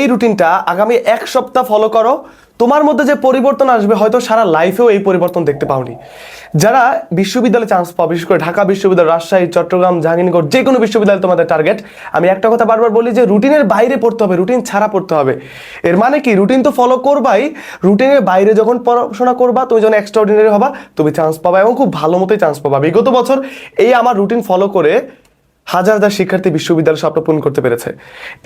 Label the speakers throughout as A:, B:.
A: এই রুটিনটা আগামী এক সপ্তাহ ফলো করো। তোমার মধ্যে যে পরিবর্তন আসবে, হয়তো সারা লাইফেও এই পরিবর্তন দেখতে পাওনি। যারা বিশ্ববিদ্যালয়ে চান্স পাও, বিশেষ করে ঢাকা বিশ্ববিদ্যালয়, রাজশাহী, চট্টগ্রাম, জাহাঙ্গীরনগর, যে কোনো বিশ্ববিদ্যালয় তোমাদের টার্গেট আমি একটা কথা বারবার বলি যে রুটিনের বাইরে পড়তে হবে, রুটিন ছাড়া পড়তে হবে। এর মানে কি? রুটিন তো ফলো করবাই, রুটিনের বাইরে যখন পড়াশোনা করবা, তুমি যখন এক্সট্রাঅর্ডিনারি হবা, তুমি চান্স পাবা এবং খুব ভালো মতোই চান্স পাবা। বিগত বছর এই আমার রুটিন ফলো করে হাজার হাজার শিক্ষার্থী বিশ্ববিদ্যালয় স্বপ্ন পূরণ করতে পেরেছে।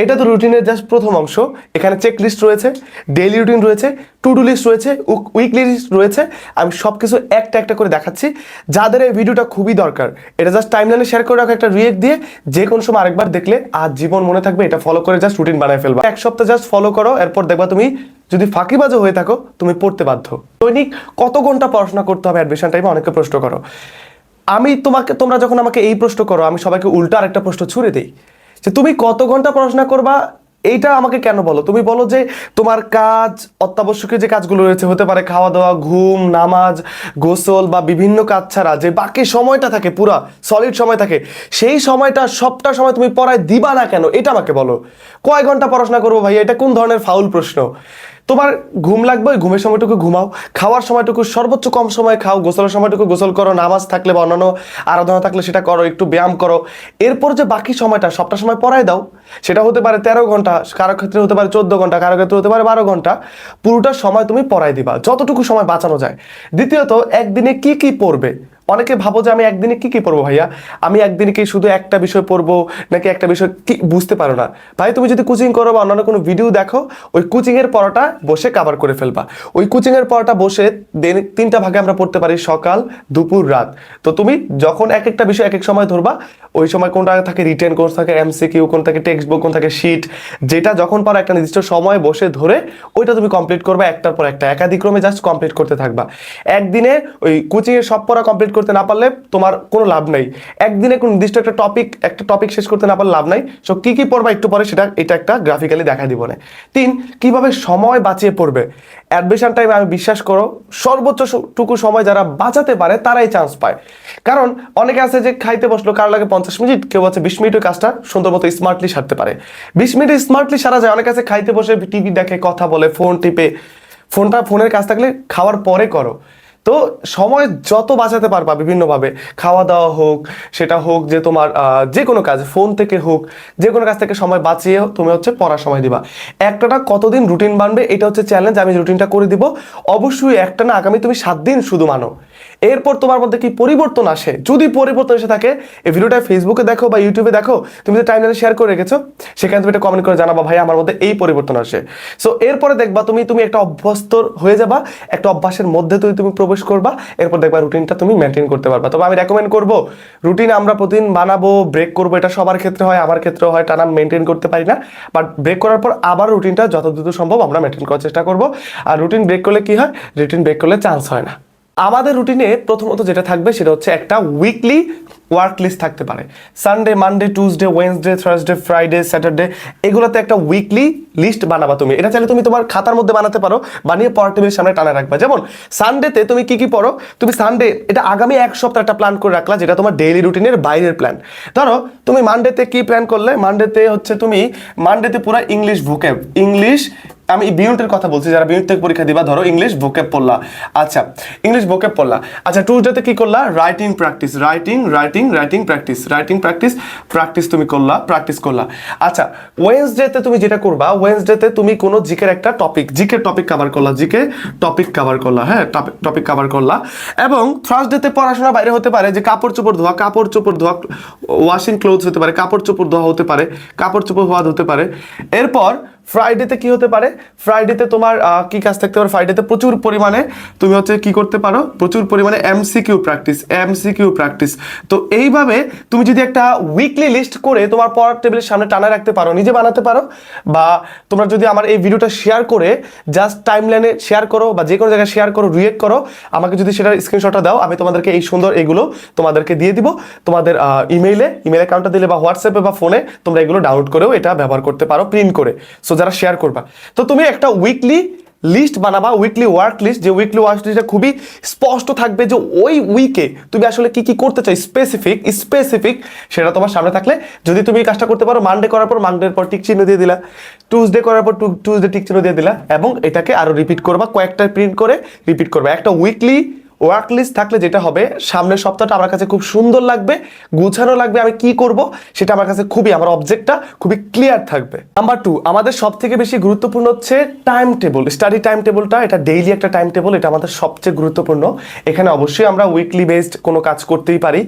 A: এটা তো রুটিনের জাস্ট প্রথম অংশ। এখানে চেক লিস্ট রয়েছে ডেইলি রুটিন রয়েছে টু ডু লিস্ট রয়েছে উইকলি লিস্ট রয়েছে। আমি সব কিছু একটা একটা করে দেখাচ্ছি। যাদের এই ভিডিওটা খুবই দরকার, এটা জাস্ট টাইমলাইনে শেয়ার করে রাখো, একটা রিয়েক্ট দিয়ে যে কোনো সময় আরেকবার দেখলে আজ জীবন মনে থাকবে, এটা ফলো করে জাস্ট রুটিন বানায় ফেলবা। এক সপ্তাহ জাস্ট ফলো করো, এরপর দেখবা তুমি যদি ফাঁকিবাজও হয়ে থাকো, তুমি পড়তে বাধ্য। দৈনিক কত ঘণ্টা পড়াশোনা করতে হবে অ্যাডমিশন টাইমে অনেকে প্রশ্ন করো। আমি তোমাকে, তোমরা যখন আমাকে এই প্রশ্ন করো, আমি সবাইকে উল্টা আরেকটা প্রশ্ন ছুড়ে দিই। যে তুমি কত ঘণ্টা পড়াশোনা করবা? এইটা আমাকে কেন বলো? তুমি বলো যে তোমার কাজ, অত্যাবশ্যকীয় যে কাজগুলো রয়েছে, হতে পারে খাওয়া দাওয়া ঘুম, নামাজ, গোসল বা বিভিন্ন কাজ ছাড়া, যে বাকি সময়টা থাকে পুরা সলিড সময় থাকে, সেই সময়টা, সবটা সময় তুমি পড়ায় দিবা না কেন? এটা আমাকে বলো। কয় ঘণ্টা পড়াশোনা করব ভাই এটা কোন ধরনের ফাউল প্রশ্ন? তোমার ঘুম লাগবে, ওই ঘুমের সময়টুকু ঘুমাও। খাওয়ার সময়টুকু, সর্বোচ্চ কম সময় খাও, গোসলের সময়টুকু গোসল করো, নামাজ থাকলে বা অন্যান্য আরাধনা থাকলে সেটা করো, একটু ব্যায়াম করো। এরপর যে বাকি সময়টা, সবটা সময় পড়াই দাও। সেটা হতে পারে তেরো ঘণ্টা, কারও ক্ষেত্রে হতে পারে চোদ্দ ঘণ্টা, কারও ক্ষেত্রে হতে পারে বারো ঘণ্টা। পুরোটা সময় তুমি পড়াই দিবা, যতটুকু সময় বাঁচানো যায়। দ্বিতীয়ত, একদিনে কি কি পড়বে? অনেকে ভাবো যে আমি একদিনে কি কি পড়ব ভাইয়া? আমি একদিনে কি শুধু একটা বিষয় পড়ব নাকি একটা বিষয় কি বুঝতে পারো না? ভাই, তুমি যদি কোচিং করো বা অন্যান্য কোনো ভিডিও দেখো, ওই কোচিং এর পড়াটা বসে কাভার করে ফেলবা। ওই কোচিংয়ের পড়াটা বসে দিন, তিনটা ভাগে আমরা পড়তে পারি, সকাল, দুপুর, রাত। তো তুমি যখন এক একটা বিষয় এক এক সময় ধরবা, ওই সময় কোনটা থাকে রিটেন কোর্স থাকে এমসিকিউ কোন থাকে টেক্সট বুক কোন থাকে শিট যেটা যখন পারো একটা নির্দিষ্ট সময় বসে ধরে, ওইটা তুমি কমপ্লিট করবে, একটার পর একটা। একাধিক্রমে জাস্ট কমপ্লিট করতে থাকবা। একদিনে ওই কোচিংয়ের সব পড়া কমপ্লিট করতে না পারলে তোমার কোনো লাভ নেই। একদিনে কোনো নির্দিষ্ট একটা টপিক একটা টপিক শেষ করতে না পারলে লাভ নাই। সো কি কি পড়বা একটু পরে সেটা, এটা একটা গ্রাফিক্যালি দেখা দিব না। তিন, কীভাবে সময় বাঁচিয়ে পড়বে? অ্যাডমিশন টাইমে আমি বিশ্বাস করো, সর্বোচ্চ টুকু সময় যারা বাঁচাতে পারে, তারাই চান্স পায়। কারণ অনেকে আছে যে খাইতে বসল, কার লাগে পঞ্চাশ মিনিট, কেউ আছে বিশ মিনিটের কাজটা সুন্দর মতো স্মার্টলি সারতে পারে। বিশ মিনিট স্মার্টলি সারা যায়, অনেকে আছে খাইতে বসে টিভি দেখে, কথা বলে ফোন টিপে। ফোনটা, ফোনের কাজ থাকলে খাওয়ার পরে করো। তো সময় যত বাঁচাতে পারবা বিভিন্নভাবে খাওয়া দাওয়া হোক, সেটা হোক যে তোমার যে কোনো কাজ ফোন থেকে হোক, যে কোনো কাজ থেকে সময় বাঁচিয়ে তুমি হচ্ছে পড়ার সময় দিবা। একটানা কতদিন রুটিন বানবে, এটা হচ্ছে চ্যালেঞ্জ আমি রুটিনটা করে দিব। অবশ্যই একটা না আগামী তুমি সাত দিন শুধু মানো। এরপর তোমার মধ্যে কি পরিবর্তন আসে? যদি পরিবর্তন এসে থাকে, এই ভিডিওটা ফেসবুকে দেখো বা ইউটিউবে দেখো, তুমি যে টাইমলাইনে শেয়ার করে রেখেছো, সেখানে তুমি একটা কমেন্ট করে জানাবা ভাই আমার মধ্যে এই পরিবর্তন আসে। সো এরপরে দেখবা তুমি তুমি একটা অভ্যস্ত হয়ে যাবা, একটা অভ্যাসের মধ্যে তুমি তুমি প্রবেশ করবা, এরপর দেখবা রুটিনটা তুমি মেনটেন করতে পারবা। তবে আমি রেকমেন্ড করব রুটিন আমরা প্রতিদিন বানাবো ব্রেক করব, এটা সবার ক্ষেত্রে হয়, আমার ক্ষেত্রে হয়, টানা মেনটেন করতে পারি না। বাট ব্রেক করার পর আবার রুটিনটা যত দ্রুত সম্ভব আমরা মেনটেন করার চেষ্টা করব। আর রুটিন ব্রেক করলে কি হয়? রুটিন ব্রেক করলে চান্স হয় না। আমাদের রুটিনে প্রথমত যেটা থাকবে সেটা হচ্ছে একটা উইকলি ওয়ার্ক লিস্ট থাকতে পারে। Sunday Monday Tuesday Wednesday Thursday Friday Saturday এগুলোতে একটা উইকলি লিস্ট বানাবা তুমি। এটা চাইলে তুমি তোমার খাতার মধ্যে বানাতে পারো, বানিয়ে পড়ার টেবিলের সামনে টানা রাখবা। যেমন সানডেতে তুমি কি কি পড়ো? তুমি সানডে এটা আগামী এক সপ্তাহ একটা প্ল্যান করে রাখলা, যেটা তোমার ডেইলি রুটিনের বাইরের প্ল্যান ধরো, তুমি মানডেতে কি প্ল্যান করলে? মানডেতে হচ্ছে তুমি মানডেতে পুরো ইংলিশ ভুকেব ইংলিশ আমি বিউনিটের কথা বলছি, যারা বিউনিট থেকে পরীক্ষা দিবা, ধরো ইংলিশ ভোকেব পড়লা আচ্ছা ইংলিশ ভোকেব পড়লা আচ্ছা টুজডেতে কি করলা? Writing practice writing writing writing practice writing practice practice তুমি করলা প্র্যাকটিস করলা। আচ্ছা ওয়েনসডেতে তুমি যেটা করবা ওয়েনসডেতে তুমি কোনো জিকের একটা টপিক জিকের টপিক কভার করলা জিকে টপিক কভার করলা হ্যাঁ টপিক কভার করলা। এবং থার্সডেতে পড়াশোনা বাইরে হতে পারে, যে কাপড় চোপড় ধোয়া, কাপড় চোপড় ধোয়া ওয়াশিং ক্লোথস হতে পারে, কাপড় চোপড় ধোয়া হতে পারে, কাপড় চোপড় ধোয়া হতে পারে। এরপর ফ্রাইডেতে কি হতে পারে? ফ্রাইডেতে তোমার কি কাজ থাকতে পারে? ফ্রাইডেতে প্রচুর পরিমাণে তুমি হচ্ছে কি করতে পারো? প্রচুর পরিমাণে এমসিকিউ প্র্যাকটিস এমসিকিউ প্র্যাকটিস তো এইভাবে তুমি যদি একটা উইকলি লিস্ট করে তোমার পড়ার টেবিলের সামনে টানা রাখতে পারো, নিজে বানাতে পারো, বা তোমরা যদি আমার এই ভিডিওটা শেয়ার করে জাস্ট টাইম লাইনে শেয়ার করো, বা যে কোনো জায়গায় শেয়ার করো রিয়েক্ট করো, আমাকে যদি সেটার স্ক্রিনশটটা দাও, আমি তোমাদেরকে এই সুন্দর এগুলো তোমাদেরকে দিয়ে দিব। তোমাদের ইমেইলে ইমেল অ্যাকাউন্টটা দিলে বা হোয়াটসঅ্যাপে বা ফোনে তোমরা এগুলো ডাউনলোড করেও এটা ব্যবহার করতে পারো প্রিন্ট করে। সো যারা শেয়ার করবা। তো তুমি একটা উইকলি লিস্ট বানাবা উইকলি ওয়ার্ক লিস্ট যে উইকলি ওয়ার্ক লিস্টটা খুবই স্পষ্ট থাকবে যে ওই উইকে তুমি আসলে কি কি করতে চাই স্পেসিফিক স্পেসিফিক সেটা তোমার সামনে থাকলে যদি তুমি কাজটা করতে পারো মানডে করার পর মানডের পর টিক চিহ্ন দিয়ে দিলা টুসডে করার পর টুসডে টিক চিহ্ন দিয়ে দিলা, এবং এটাকে আরও রিপিট করবা, কয়েকটা প্রিন্ট করে রিপিট করবা। একটা উইকলি ওয়ার্ক লিস্ট থাকলে যেটা হবে, সামনের সপ্তাহটা আমার কাছে খুব সুন্দর লাগবে, গুছানো লাগবে, আমি কি করব সেটা আমার কাছে খুবই, আমার অবজেক্টটা খুবই ক্লিয়ার থাকবে। নাম্বার টু আমাদের সব থেকে বেশি গুরুত্বপূর্ণ হচ্ছে টাইম টেবল স্টাডি টাইম টেবলটা এটা ডেইলি একটা টাইম টেবল এটা আমাদের সবচেয়ে গুরুত্বপূর্ণ। এখানে অবশ্যই আমরা উইকলি বেসড কোনো কাজ করতেই পারি।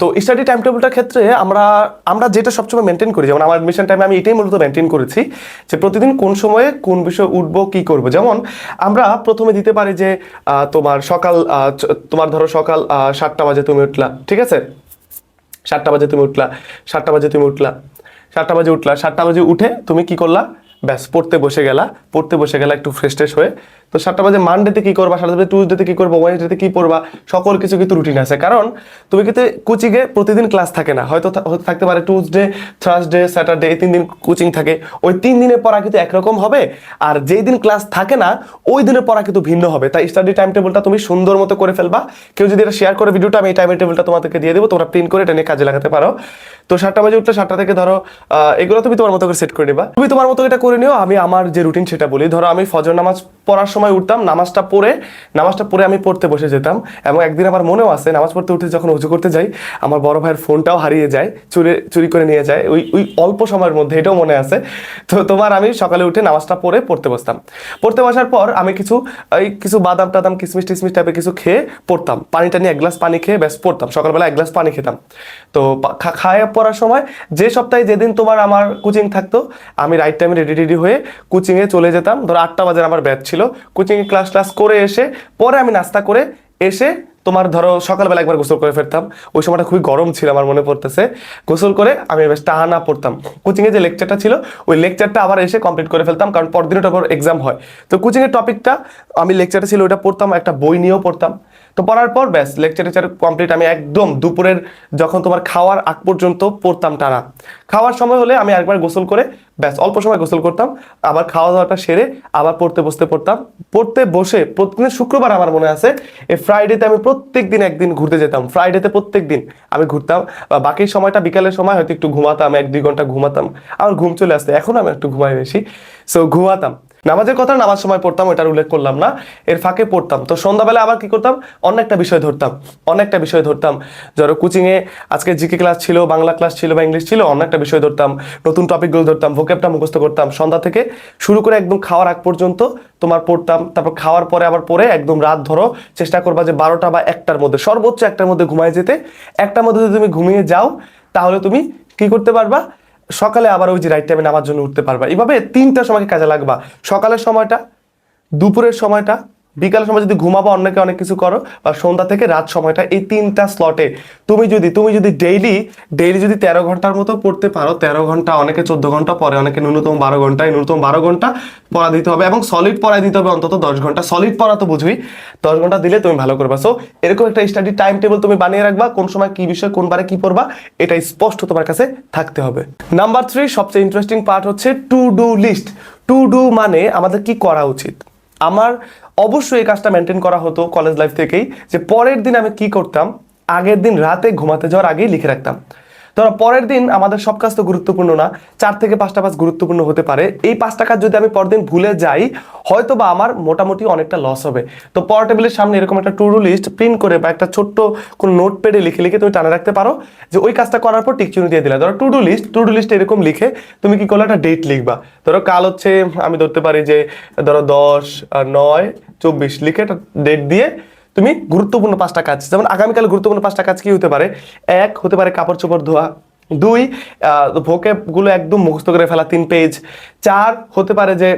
A: তো স্টাডি টাইম টেবলটার ক্ষেত্রে আমরা আমরা যেটা সবসময় মেনটেন করি, যেমন আমার অ্যাডমিশন টাইমে আমি এটাই মূলত মেনটেন করেছি, যে প্রতিদিন কোন সময়ে কোন বিষয়ে উঠবো, কি করব। যেমন আমরা প্রথমে দিতে পারি যে তোমার সকাল তোমার ধরো সকাল সাতটা বাজে তুমি উঠলা, ঠিক আছে? সাতটা বাজে তুমি উঠলা, সাতটা বাজে তুমি উঠলা, সাতটা বাজে উঠলা, সাতটা বাজে উঠে তুমি কি করলা? ব্যাস, পড়তে বসে গেলা, পড়তে বসে গেলা একটু ফ্রেশ ট্রেশ হয়ে তো সাতটা বাজে মানডেতে কি করবা? সাতটা বাজে টুইসডেতে কি করবা? ওয়েনসডেতে কি পড়বা? সকল কিছু কিন্তু রুটিন আছে। কারণ তুমি কিন্তু কোচিংয়ে প্রতিদিন ক্লাস থাকে না। হয়তো থাকতে পারে টুইসডে থার্সডে স্যাটারডে এই তিন দিন কোচিং থাকে। ওই তিন দিনের পড়া কিন্তু একরকম হবে। আর যেই দিন ক্লাস থাকে না, ওই দিনের পড়া কিন্তু ভিন্ন হবে। তাই স্টাডি টাইম টেবিলটা তুমি সুন্দর মতো করে ফেলবা। কেউ যদি এটা শেয়ার করে ভিডিওটা আমি এই টাইম টেবিলটা তোমাদেরকে দিয়ে দেবো। তোমরা প্রিন্ট করে এটা নিয়ে কাজে লাগাতে পারো। তো সাতটা বাজে উঠলে সাতটা থেকে ধরো এগুলো তুমি তোমার মতো করে সেট করে নিবা। তুমি তোমার মতো এটা করে নিও। আমি আমার যে রুটিন সেটা বলি। ধরো আমি ফজর নামাজ পড়ার সময় উঠতাম, নামাজটা পড়ে নামাজটা পড়ে আমি পড়তে বসে যেতাম এবং একদিন আমার মনেও আছে নামাজ পড়তে উঠে যখন উঁচু করতে যাই, আমার বড় ভাইয়ের ফোনটাও হারিয়ে যায়, চুরি চুরি করে নিয়ে যায়, ওই ওই অল্প সময়ের মধ্যে, এটাও মনে আছে। তো তোমার আমি সকালে উঠে নামাজটা পড়ে পড়তে বসতাম। পড়তে বসার পর আমি কিছু, এই কিছু বাদাম টাদাম কিসমিস টিসমিস টাইপের কিছু খেয়ে পড়তাম। পানিটা নিয়ে এক গ্লাস পানি খেয়ে ব্যাস পড়তাম। সকালবেলা এক গ্লাস পানি খেতাম। তো পা- খা- খাওয়া পড়ার সময় যে সপ্তাহে যেদিন তোমার আমার কোচিং থাকতো, আমি রাইট টাইমে রেডি রেডি হয়ে কোচিংয়ে চলে যেতাম। ধরো আটটা বাজার আমার ব্যাচ ছিল কোচিংয়ে ক্লাস ক্লাস করে এসে, পরে আমি নাস্তা করে এসে তোমার ধরো সকালবেলা একবার গোসল করে ফেরতাম। ওই সময়টা খুবই গরম ছিল, আমার মনে পড়তেছে। গোসল করে আমি বেশ টাহানা পড়তাম। কোচিংয়ে যে লেকচারটা ছিল, ওই লেকচারটা আবার এসে কমপ্লিট করে ফেলতাম, কারণ পরদিন ওটার পর এক্সাম হয়। তো কোচিংয়ের টপিকটা আমি লেকচারটা ছিল, ওইটা পড়তাম, একটা বই নিয়েও পড়তাম। তো পড়ার পর ব্যাস লেকচার টেকচার কমপ্লিট আমি একদম দুপুরের যখন তোমার খাওয়ার আগ পর্যন্ত পড়তাম টানা। খাওয়ার সময় হলে আমি একবার গোসল করে ব্যাস, অল্প সময় গোসল করতাম। আবার খাওয়া দাওয়াটা সেরে আবার পড়তে বসতে পড়তাম। পড়তে বসে প্রতিদিন শুক্রবার আমার মনে আছে, এই ফ্রাইডেতে আমি প্রত্যেক দিন একদিন ঘুরতে যেতাম। ফ্রাইডেতে প্রত্যেক দিন আমি ঘুরতাম। বাকি সময়টা বিকালের সময় হয়তো একটু ঘুমাতাম, এক দুই ঘণ্টা ঘুমাতাম। আমার ঘুম চলে আসতো। এখন আমি একটু ঘুমাই বেশি। সো ঘুমাতাম। নামাজের কথা নামাজ সময় পড়তাম ওটার উল্লেখ করলাম না। এর ফাঁকে পড়তাম। তো সন্ধ্যাবেলা আবার কি করতাম? অনেকটা বিষয় ধরতাম। অনেকটা বিষয় ধরতাম। ধরো কোচিংয়ে আজকে জিকে ক্লাস ছিল, বাংলা ক্লাস ছিল বা ইংলিশ ছিল, অনেকটা বিষয় ধরতাম। নতুন টপিকগুলো ধরতাম ভোকেপটা মুখস্থ করতাম। সন্ধ্যা থেকে শুরু করে একদম খাওয়ার আগ পর্যন্ত তোমার পড়তাম। তারপর খাওয়ার পরে আবার পরে একদম রাত ধরো চেষ্টা করবা যে বারোটা বা একটার মধ্যে, সর্বোচ্চ একটার মধ্যে ঘুমায় যেতে। একটার মধ্যে যদি তুমি ঘুমিয়ে যাও, তাহলে তুমি কি করতে পারবা? সকালে আবার ওই যে রাইট টাইমে নামার জন্য উঠতে পারবা। এভাবে তিনটা সময়কে কাজে লাগবা। সকালের সময়টা, দুপুরের সময়টা বিকালের সময় যদি ঘুমাবো অনেকে অনেক কিছু করো, বা সন্ধ্যা থেকে রাত সময়টা, এই তিনটা স্লটে তুমি যদি তুমি যদি ডেইলি ডেইলি যদি তেরো ঘণ্টার মতো পড়তে পারো, তেরো ঘণ্টা, অনেকে চোদ্দ ঘণ্টা পরে অনেকে ন্যূনতম বারো ঘণ্টা এই ন্যূনতম বারো ঘণ্টা পড়া দিতে হবে, এবং সলিড পড়া দিতে হবে অন্তত দশ ঘণ্টা। সলিড পড়া তো বুঝুই, দশ ঘণ্টা দিলে তুমি ভালো করবা। সো এরকম একটা স্টাডি টাইম টেবিল তুমি বানিয়ে রাখবা, কোন সময় কি বিষয়, কোন বারে কি পড়বা, এটা স্পষ্ট তোমার কাছে থাকতে হবে। নাম্বার থ্রি সবচেয়ে ইন্টারেস্টিং পার্ট হচ্ছে to do list to do মানে আমাদের কি করা উচিত? আমার অবশ্যই এই কাজটা মেনটেন করা হতো কলেজ লাইফ থেকেই যে পরের দিন আমি কি করতাম? আগের দিন রাতে ঘুমাতে যাওয়ার আগেই লিখে রাখতাম। ধরো পরের দিন আমাদের সব কাজ তো গুরুত্বপূর্ণ না, চার থেকে পাঁচটা কাজ গুরুত্বপূর্ণ হতে পারে। এই পাঁচটা কাজ যদি আমি পরদিন ভুলে যাই হয়তো বা আমার মোটামুটি অনেকটা লস হবে। তো পর টেবিলের সামনে এরকম একটা টু লিস্ট প্রিন্ট করে বা একটা ছোট্ট কোনো নোট প্যাডে লিখে লিখে তুমি টানে রাখতে পারো যে ওই কাজটা করার পর টিকচুনি দিয়ে দিলা। ধরো to do list to do list এরকম লিখে তুমি কি করলে? একটা ডেট লিখবা। ধরো কাল হচ্ছে, আমি ধরতে পারি যে, ধরো দশ নয়, চব্বিশ লিখে একটা ডেট দিয়ে তুমি গুরুত্বপূর্ণ পাঁচটা কাজ, যেমন আগামীকাল গুরুত্বপূর্ণ পাঁচটা কাজ কি হতে পারে? এক, হতে পারে কাপড় চোপড় ধোয়া। দুই ভোকেপগুলো একদম মুখস্থ করে ফেলা তিন পেজ চার, হতে পারে যে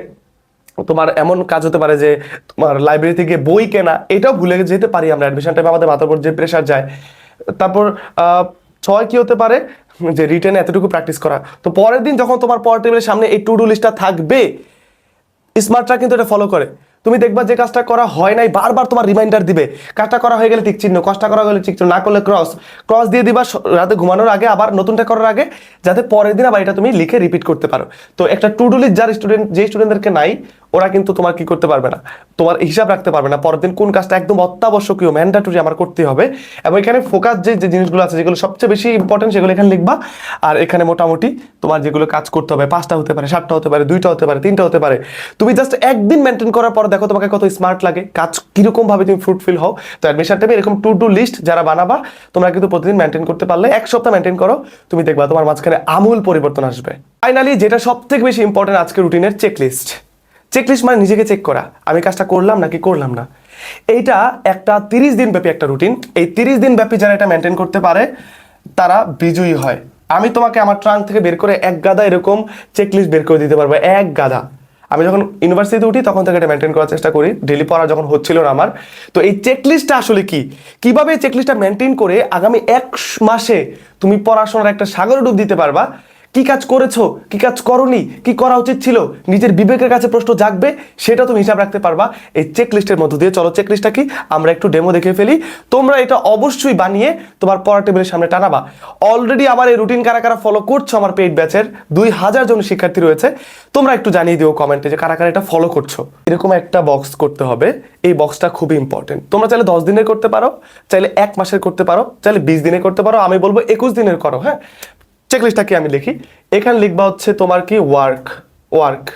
A: তোমার এমন কাজ হতে পারে যে তোমার লাইব্রেরি থেকে বই কেনা, এটাও ভুলে যেতে পারি আমরা অ্যাডমিশন টাইমে আমাদের মাথার উপর যে প্রেশার যায়। তারপর ছয় কি হতে পারে? যে রিটেনে এতটুকু প্র্যাকটিস করা। তো পরের দিন যখন তোমার পর টেবিলের সামনে এই টু ডু লিস্টটা থাকবে স্মার্টরা কিন্তু এটা ফলো করে। তুমি দেখবা যে কাজটা করা হয় নাই, বারবার তোমার রিমাইন্ডার দিবে। কাজটা করা হয়ে গেলে টিক চিহ্ন কাজটা করা গেলে টিক চিহ্ন, না করলে ক্রস ক্রস দিয়ে দিবা রাতে ঘুমানোর আগে, আবার নতুনটা করার আগে, যাতে পরের দিন আবার এটা তুমি লিখে রিপিট করতে পারো। তো একটা টু ডু যার স্টুডেন্ট যে স্টুডেন্টদেরকে নাই, ওরা কিন্তু তোমার কি করতে পারবে না? তোমার হিসাব রাখতে পারবে না। পরের দিন কোন কাজটা একদম অত্যাবশ্যকীয় ম্যান্ডাটরি আমার করতে হবে। এবং এখানে ফোকাস যে যে জিনিসগুলো আছে, যেগুলো সবচেয়ে বেশি ইম্পর্টেন্ট সেগুলো এখানে লিখবা। আর এখানে মোটামুটি তোমার যেগুলো কাজ করতে হবে, পাঁচটা হতে পারে, সাতটা হতে পারে, দুইটা হতে পারে, তিনটা হতে পারে। তুমি জাস্ট একদিন মেনটেন করার পর দেখো তোমাকে কত স্মার্ট লাগে। কাজ কীরকম ভাবে তুমি ফ্রুটফুল হও, তো অ্যাডমিশন টাইমে এরকম টু টু লিস্ট যারা বানাবা, তোমরা কিন্তু প্রতিদিন মেনটেন করতে পারলে, এক সপ্তাহ মেনটেন করো, তুমি দেখবা তোমার মাঝখানে আমূল পরিবর্তন আসবে। ফাইনালি যেটা সব থেকে বেশি ইম্পর্টেন্ট আজকে রুটিনের চেক লিস্ট চেক লিস্ট মানে নিজেকে চেক করা, আমি কাজটা করলাম নাকি করলাম না। এইটা একটা তিরিশ দিন ব্যাপী একটা রুটিন এই তিরিশ দিন ব্যাপী যারা এটা মেনটেন করতে পারে, তারা বিজয়ী হয়। আমি তোমাকে আমার ট্রাঙ্ক থেকে বের করে এক গাদা এরকম চেকলিস্ট বের করে দিতে পারব, এক গাদা। আমি যখন ইউনিভার্সিটিতে উঠি, তখন থেকে এটা মেনটেন করার চেষ্টা করি। ডেলি পড়া যখন হচ্ছিল না আমার। তো এই চেকলিস্টটা আসলে কি? কীভাবে চেকলিস্টটা মেনটেন করে আগামী এক মাসে তুমি পড়াশোনার একটা সাগরে ডুব দিতে পারবা? কি কাজ করেছ? কি কাজ করনি? কি করা উচিত ছিল? নিজের বিবেকের কাছে প্রশ্ন জাগবে, সেটা তুমি হিসাব রাখতে পারবা। এই চেক লিস্টের মধ্য দিয়ে। চলো চেক লিস্টটা কি? আমরা একটু ডেমো দেখে ফেলি। তোমরা এটা অবশ্যই বানিয়ে তোমার পড়া টেবিলের সামনে টানাবা। অলরেডি আমার এই রুটিন কারা কারা ফলো করছ আমার পেইড ব্যাচের দুই হাজার জন শিক্ষার্থী রয়েছে। তোমরা একটু জানিয়ে দিও কমেন্টে যে কারা কারা এটা ফলো করছ। এরকম একটা বক্স করতে হবে। এই বক্সটা খুবই ইম্পর্টেন্ট তোমরা চাইলে দশ দিনের করতে পারো, চাইলে এক মাসের করতে পারো, চাইলে বিশ দিনের করতে পারো। আমি বলব একুশ দিনের করো হ্যাঁ? চেকলিস্টটা কি আমি লিখি? এখানে লিখবা হচ্ছে তোমার কি ওয়ার্ক ওয়ার্ক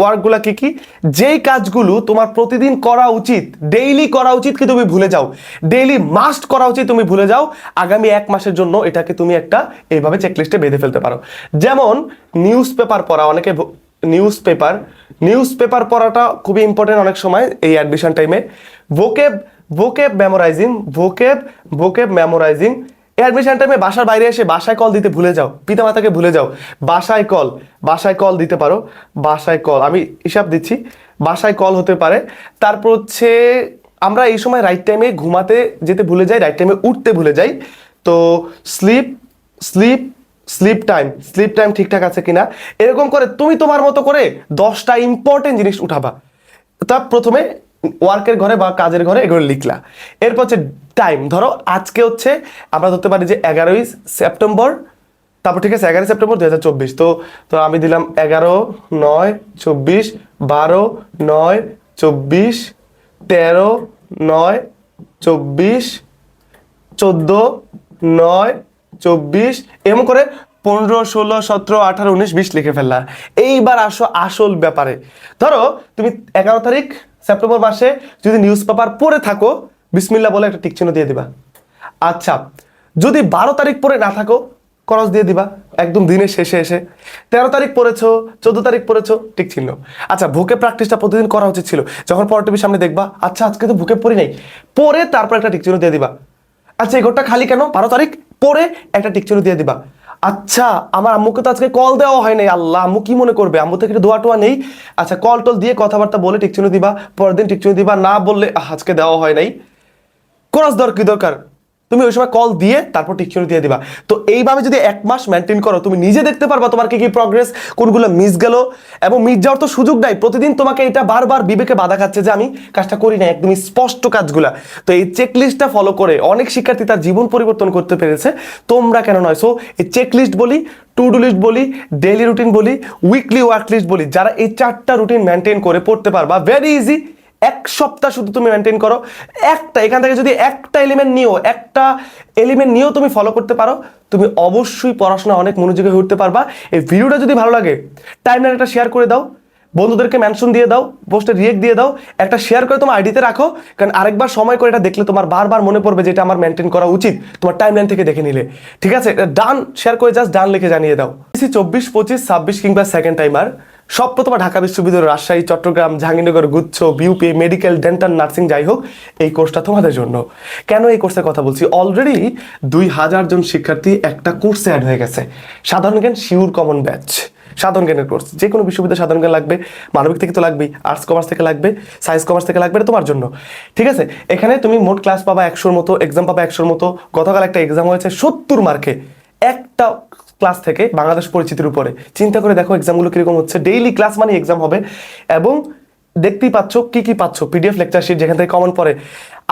A: ওয়ার্কগুলো কি কি? যেই কাজগুলো তোমার প্রতিদিন করা উচিত ডেইলি করা উচিত কি তুমি ভুলে যাও। ডেইলি মাস্ট করা উচিত তুমি ভুলে যাও। আগামী এক মাসের জন্য এটাকে তুমি একটা এইভাবে চেকলিস্টে বেঁধে ফেলতে পারো। যেমন নিউজ পেপার পড়া, অনেকে নিউজ পেপার নিউজ পেপার পড়াটা খুবই ইম্পর্টেন্ট অনেক সময় এই অ্যাডমিশন টাইমে vocab vocab memorising vocab vocab memorising admission টাইমে বাসার বাইরে এসে বাসায় কল দিতে ভুলে যাও। পিতামাতাকে ভুলে যাও। বাসায় কল বাসায় কল দিতে পারো। বাসায় কল আমি হিসাব দিচ্ছি। বাসায় কল হতে পারে। তারপর হচ্ছে আমরা এই সময় রাইট টাইমে ঘুমাতে যেতে ভুলে যাই রাইট টাইমে উঠতে ভুলে যাই। তো sleep sleep sleep time sleep time ঠিকঠাক আছে কিনা? এরকম করে তুমি তোমার মতো করে দশটা ইম্পর্টেন্ট জিনিস উঠাবা। তা প্রথমে ওয়ার্কের ঘরে বা কাজের ঘরে এগুলো লিখলা। এরপর হচ্ছে টাইম ধরো আজকে হচ্ছে আমরা ধরতে পারি যে এগারোই সেপ্টেম্বর তারপর ঠিক আছে, এগারোই সেপ্টেম্বর দু হাজার চব্বিশ। তো তো আমি দিলাম এগারো, নয়, চব্বিশ, বারো, নয়, চব্বিশ, তেরো, নয়, চব্বিশ, চোদ্দ, নয়, চব্বিশ, এমন করে পনেরো, ষোলো, সতেরো, আঠারো, উনিশ, বিশ লিখে ফেললা। এইবার আসো আসল ব্যাপারে। ধরো, তুমি এগারো তারিখ, সেপ্টেম্বর মাসে যদি নিউজ পেপার পড়ে থাকো বিসমিল্লা বলে একটা টিক চিহ্ন দিয়ে দিবা। আচ্ছা যদি বারো তারিখ পরে না থাকো করস দিয়ে দিবা। একদম দিনের শেষে এসে। তেরো তারিখ পড়েছো, চোদ্দ তারিখ পড়েছো ঠিক চিহ্ন আচ্ছা ভুকে প্র্যাকটিসটা প্রতিদিন করা উচিত ছিল। যখন পর টিভির সামনে দেখবা আচ্ছা আজকে তো ভুকে পড়ি নাই। পরে তারপর একটা টিক চিহ্ন দিয়ে দিবা। আচ্ছা এই ঘরটা খালি কেন? বারো তারিখ পরে একটা টিক চিহ্ন দিয়ে দিবা। আচ্ছা আমার আম্মুকে তো আজকে কল দেওয়া হয় নাই, আল্লাহ, আম্মু কি মনে করবে? আম্মু তো একটু দোয়া টোয়া নেই। আচ্ছা কল টল দিয়ে কথাবার্তা বলে টিকচুনি দিবা, পরের দিন টিকচুনি দিবা, না বললে আজকে দেওয়া হয় নাই। করস দর কি দরকার? তুমি ওই সময় কল দিয়ে তারপর টিকচিহ্ন দিয়ে দিবা। তো এইভাবে যদি এক মাস মেনটেন করো, তুমি নিজে দেখতে পারবা তোমার কি কি প্রগ্রেস কোনগুলো মিস গেল। এবং মিস যাওয়ার তো সুযোগ নাই, প্রতিদিন তোমাকে এটা বারবার বিবেকে বাধা খাচ্ছে যে আমি কাজটা করি না একদমই স্পষ্ট কাজগুলা। তো এই চেকলিস্টটা ফলো করে অনেক শিক্ষার্থী তার জীবন পরিবর্তন করতে পেরেছে, তোমরা কেন নয়? সো এই চেকলিস্ট বলি টু ডু লিস্ট বলি ডেইলি রুটিন বলি উইকলি ওয়ার্ক লিস্ট বলি, যারা এই চারটা রুটিন মেনটেন করে পড়তে পারবা ভেরি ইজি এক সপ্তাহ শুধু তুমি মেনটেন করো। একটা, এখান থেকে যদি একটা এলিমেন্ট নিও একটা এলিমেন্ট নিয়েও তুমি ফলো করতে পারো, তুমি অবশ্যই পড়াশোনা অনেক মনোযোগী হয়ে উঠতে পারবা। এই ভিডিওটা যদি ভালো লাগে টাইমলাইন একটা শেয়ার করে দাও, বন্ধুদেরকে মেনশন দিয়ে দাও পোস্টে রিয়েক্ট দিয়ে দাও, একটা শেয়ার করে তোমার আইডিতে রাখো, কারণ আরেকবার সময় করে এটা দেখলে তোমার বারবার মনে পড়বে যে এটা আমার মেনটেন করা উচিত, তোমার টাইমলাইন থেকে দেখে নিলে। ঠিক আছে? ডান শেয়ার করে জাস্ট ডান লিখে জানিয়ে দাও। চব্বিশ, পঁচিশ, ছাব্বিশ কিংবা সেকেন্ড টাইমার সব প্রথমে ঢাকা বিশ্ববিদ্যালয় রাজশাহী, চট্টগ্রাম, জাহাঙ্গীরনগর, গুচ্ছ বিউপি মেডিকেল ডেন্টাল নার্সিং যাই হোক, এই কোর্সটা তোমাদের জন্য। কেন এই কোর্সের কথা বলছি? অলরেডি দুই হাজার জন শিক্ষার্থী একটা কোর্সে অ্যাড হয়ে গেছে। সাধারণ জ্ঞান শিউর কমন ব্যাচ সাধারণ জ্ঞানের কোর্স। যে কোনো বিশ্ববিদ্যালয় সাধারণ জ্ঞান লাগবে, মানবিক থেকে তো লাগবেই আর্টস কমার্স থেকে লাগবে সায়েন্স কমার্স থেকে লাগবে তোমার জন্য। ঠিক আছে? এখানে তুমি মোট ক্লাস পাবা একশোর মতো এক্সাম পাবা একশোর মতো, গতকাল একটা এক্সাম হয়েছে সত্তর মার্কে একটা ক্লাস থেকে বাংলাদেশ পরিচিতির উপরে। চিন্তা করে দেখো এক্সামগুলো কীরকম হচ্ছে। ডেইলি ক্লাস মানে এক্সাম হবে এবং দেখতেই পাচ্ছ কি কি পাচ্ছ। পিডিএফ লেকচার শিট যেখান থেকে কমন পড়ে।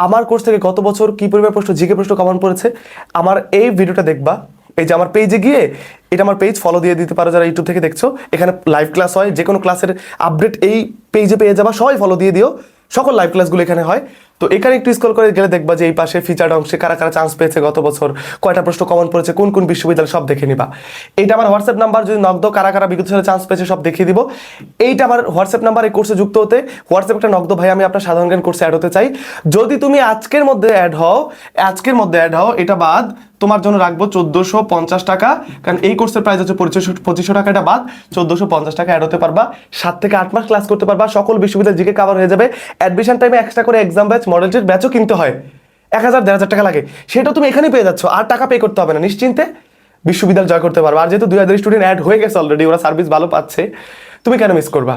A: আমার কোর্স থেকে গত বছর কি পরিমাণ প্রশ্ন, জিকে প্রশ্ন কমন পড়েছে। আমার এই ভিডিওটা দেখবা। এই যে আমার পেজে গিয়ে এটা আমার পেজ ফলো দিয়ে দিতে পারো যারা ইউটিউব থেকে দেখছ। এখানে লাইভ ক্লাস হয় যে কোনো ক্লাসের আপডেট এই পেজে পেয়ে যাবা। সবাই ফলো দিয়ে দিও। সকল লাইভ ক্লাসগুলো এখানে হয়। তো এখানে একটু স্কল করে গেলে দেখবা যে এই পাশে ফিচার্ড অংশে কারা কারা চান্স পেয়েছে গত বছর, কয়টা প্রশ্ন কমন পড়েছে, কোন কোন বিশ্ববিদ্যালয় সব দেখে নিবা। এইটা আমার হোয়াটসঅ্যাপ নাম্বার যদি দাও, কারা কারা বিগত সালে চান্স পেয়েছে সব দেখিয়ে দিব। এইটা আমার হোয়াটসঅ্যাপ নাম্বার এই কোর্সে যুক্ত হতে। হোয়াটসঅ্যাপ একটা নক ভাই, আমি আপনার সাধারণ জ্ঞান কোর্সে অ্যাড হতে চাই। যদি তুমি আজকের মধ্যে অ্যাড হও, আজকের মধ্যে অ্যাড হও, এটা বাদ। তোমার জন্য রাখব চোদ্দোশো পঞ্চাশ টাকা। কারণ এই কোর্সের প্রাইস হচ্ছে পঁচিশশো পঁচিশশো টাকা, এটা বাদ। চোদ্দোশো পঞ্চাশ টাকা অ্যাড হতে পারবা। সাত থেকে আট মাস ক্লাস করতে পারবা। সকল বিশ্ববিদ্যালয় জিকে কাভার হয়ে যাবে। অ্যাডমিশন টাইমে এক্সট্রা করে এক্সাম ব্যাচ মডেল টেস্ট ব্যাচও কিনতে হয়। এক হাজার, দেড় হাজার টাকা লাগে। সেটা তুমি এখানেই পেয়ে যাচ্ছ। আর টাকা পে করতে হবে না। নিশ্চিন্তে বিশ্ববিদ্যালয় জয় করতে পারবা। আর যেহেতু দুই হাজার স্টুডেন্ট অ্যাড হয়ে গেছে অলরেডি ওরা সার্ভিস ভালো পাচ্ছে, তুমি কেন মিস করবা?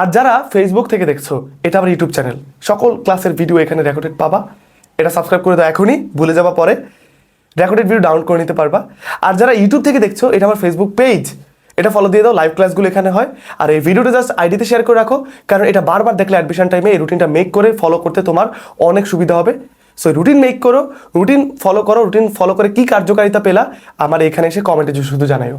A: আর যারা ফেসবুক থেকে দেখছ, এটা আমার ইউটিউব চ্যানেল সকল ক্লাসের ভিডিও এখানে রেকর্ডেড পাবা। এটা সাবস্ক্রাইব করে দাও এখনই। ভুলে যাবা পরে। রেকর্ডেড ভিডিও ডাউনলোড করে নিতে পারবা। আর যারা ইউটিউব থেকে দেখছ, এটা আমার ফেসবুক পেজ এটা ফলো দিয়ে দাও লাইভ ক্লাসগুলো এখানে হয়। আর এই ভিডিওটা জাস্ট আইডিতে শেয়ার করে রাখো, কারণ এটা বারবার দেখলে অ্যাডমিশন টাইমে এই রুটিনটা মেক করে ফলো করতে তোমার অনেক সুবিধা হবে। সো রুটিন মেক করো রুটিন ফলো করো রুটিন ফলো করে কি কার্যকারিতা পেলা, আমার এখানে এসে কমেন্টে শুধু জানাইও।